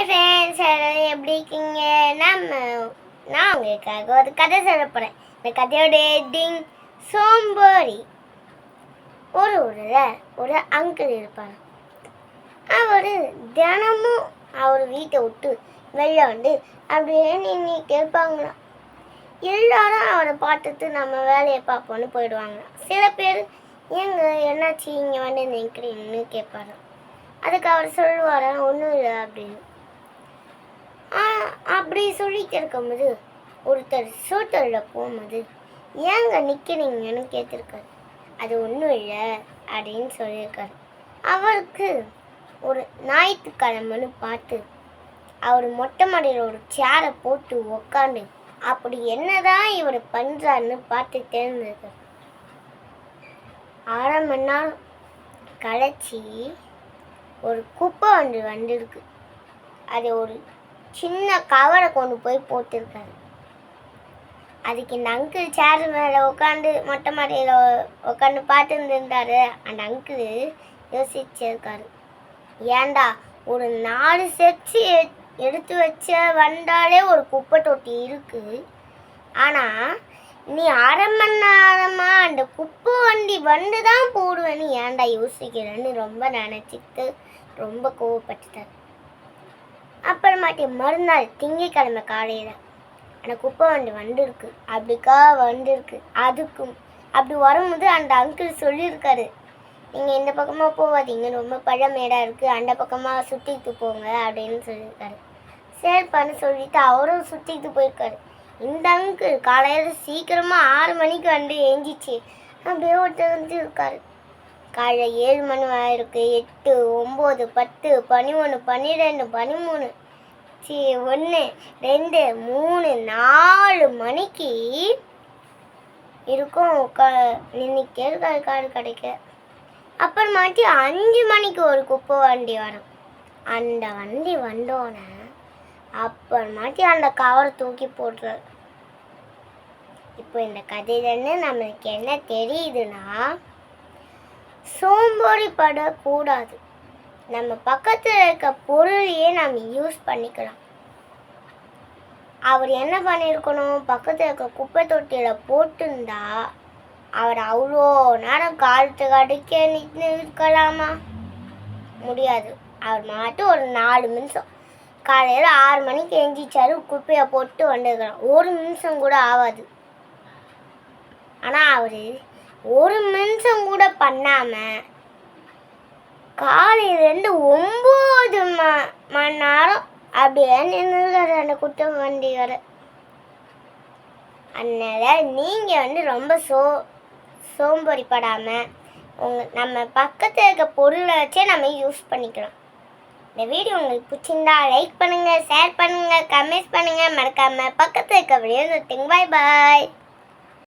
Hi friends எல்லாரும் எப்படி இருக்கீங்க? நம்ம நான் உங்களுக்காக ஒரு கதை சொல்ல போகிறேன் இந்த கதையோட ஹெட்டிங் சோம்பேறி. ஒரு ஊரில் ஒரு அங்கிள் இருப்பார். அவர் தினமும் அவர் வீட்டை விட்டு வெளில வந்து அப்படியே நின்று கேட்பாங்களாம். எல்லாரும் அவரை பார்த்துட்டு நம்ம வேலையை பார்ப்போன்னு போயிடுவாங்களாம். சில பேர் ஏங்க என்னாச்சு? இங்கே வந்து நிற்கிறீங்கன்னு கேட்பாராம் அதுக்கு அவர் சொல்லுவாராம் ஒன்றும் இல்லை அப்படின்னு. அப்படி சொல்லிட்டு இருக்கும்போது ஒருத்தர் சூட்டரில் போகும்போது ஏங்க நிற்கிறீங்கன்னு கேட்டிருக்காரு. அது ஒன்றும் இல்லை அப்படின்னு சொல்லியிருக்காரு. அவருக்கு ஒரு ஞாயிற்றுக்கிழமைன்னு பார்த்து அவர் மொட்டை மாடியில் ஒரு சேரை போட்டு உக்காண்டு அப்படி என்னதான் இவர் பண்ணுறாருன்னு பார்த்து இருந்திருக்கார் அரை மணி நேரம் கலைச்சி ஒரு குப்பை வந்து வந்திருக்கு. அது ஒரு சின்ன கவரை கொண்டு போய் போட்டிருக்காரு அதுக்கு இந்த அங்கிள் சேர் மேலே உட்காந்து மொட்டை மாடியில் உட்காந்து பார்த்துருந்துருந்தாரு. அந்த அங்கிள் யோசிச்சிருக்காரு. ஏன்டா ஒரு நாலு செக்ஸி எடுத்து வச்ச வந்தாலே ஒரு குப்பை தொட்டி இருக்கு. ஆனால் நீ அரை மணி நேரமா அந்த குப்பை வண்டி வந்து தான் போடுவேன்னு ஏன்டா யோசிக்கிறேன்னு ரொம்ப நினச்சிட்டு ரொம்ப கோவப்பட்டுட்டார். அப்புறமாட்டி மறுநாள் திங்கக்கிழமை காலையில் அந்த குப்பை வண்டி வந்திருக்கு. அப்படிக்கா வந்திருக்கு. அதுக்கும். அப்படி வரும்போது அந்த அங்கிள் சொல்லியிருக்காரு. நீங்கள் இந்த பக்கமாக போகாதீங்க ரொம்ப பழமேடாக இருக்குது அந்த பக்கமாக சுற்றிட்டு போங்க அப்படின்னு சொல்லியிருக்காரு. சரிப்பான்னு சொல்லிட்டு அவரும் சுற்றிட்டு போயிருக்காரு. இந்த அங்கிள் காலையில் சீக்கிரமாக ஆறு மணிக்கு வந்து எஞ்சிச்சு அப்படியே ஒருத்தர் வந்து இருக்காரு. காலைல ஏழு மணி ஆயிருக்கு. எட்டு ஒம்பது பத்து பதினொன்று பன்னிரெண்டு பதிமூணு. சி ஒன்று ரெண்டு மூணு நாலு மணிக்கு இருக்கும். உட்கா நின்றுட்டே இருக்காரு காடு கிடைக்க. அப்புறமாட்டி அஞ்சு மணிக்கு ஒரு குப்பை வண்டி வரும். அந்த வண்டி வந்தோடனே அப்புறமாட்டி அந்த கவரை தூக்கி போட்டுரு. இப்போ இந்த கதையிலேருந்து நம்மளுக்கு என்ன தெரியுதுன்னா சோம்பேறிப்படக்கூடாது. நம்ம பக்கத்தில் இருக்க பொருளையே நம்ம யூஸ் பண்ணிக்கலாம். அவர் என்ன பண்ணியிருக்கணும் பக்கத்தில் இருக்க குப்பை தொட்டியில் போட்டிருந்தா அவர் அவ்வளோ நேரம் காலத்துக்கு அடிக்க நின்று இருக்கலாமா? முடியாது. அவர் மாட்டு ஒரு நாலு நிமிஷம். காலையில் ஆறு மணிக்கு எஞ்சிச்சாரு குப்பையை போட்டு வந்துருக்கலாம் ஒரு நிமிஷம் கூட ஆகாது. ஆனால் அவர் ஒரு நிமிஷம் கூட பண்ணாமல் காலையிலேருந்து ஒம்பது ம மணி நேரம் அப்படியே நின்றுறாரு அந்த குட்டை வண்டி வர அதனால் நீங்கள் வந்து ரொம்ப சோ சோம்பறிப்படாமல் உங்கள் நம்ம பக்கத்தில் இருக்க பொருளை வச்சே நம்ம யூஸ் பண்ணிக்கலாம். இந்த வீடியோ உங்களுக்கு பிடிச்சிருந்தா லைக் பண்ணுங்கள் ஷேர் பண்ணுங்கள் கமெண்ட்ஸ் பண்ணுங்கள் மறக்காமல் பக்கத்தில் இருக்க வீடியோ பாய் பாய்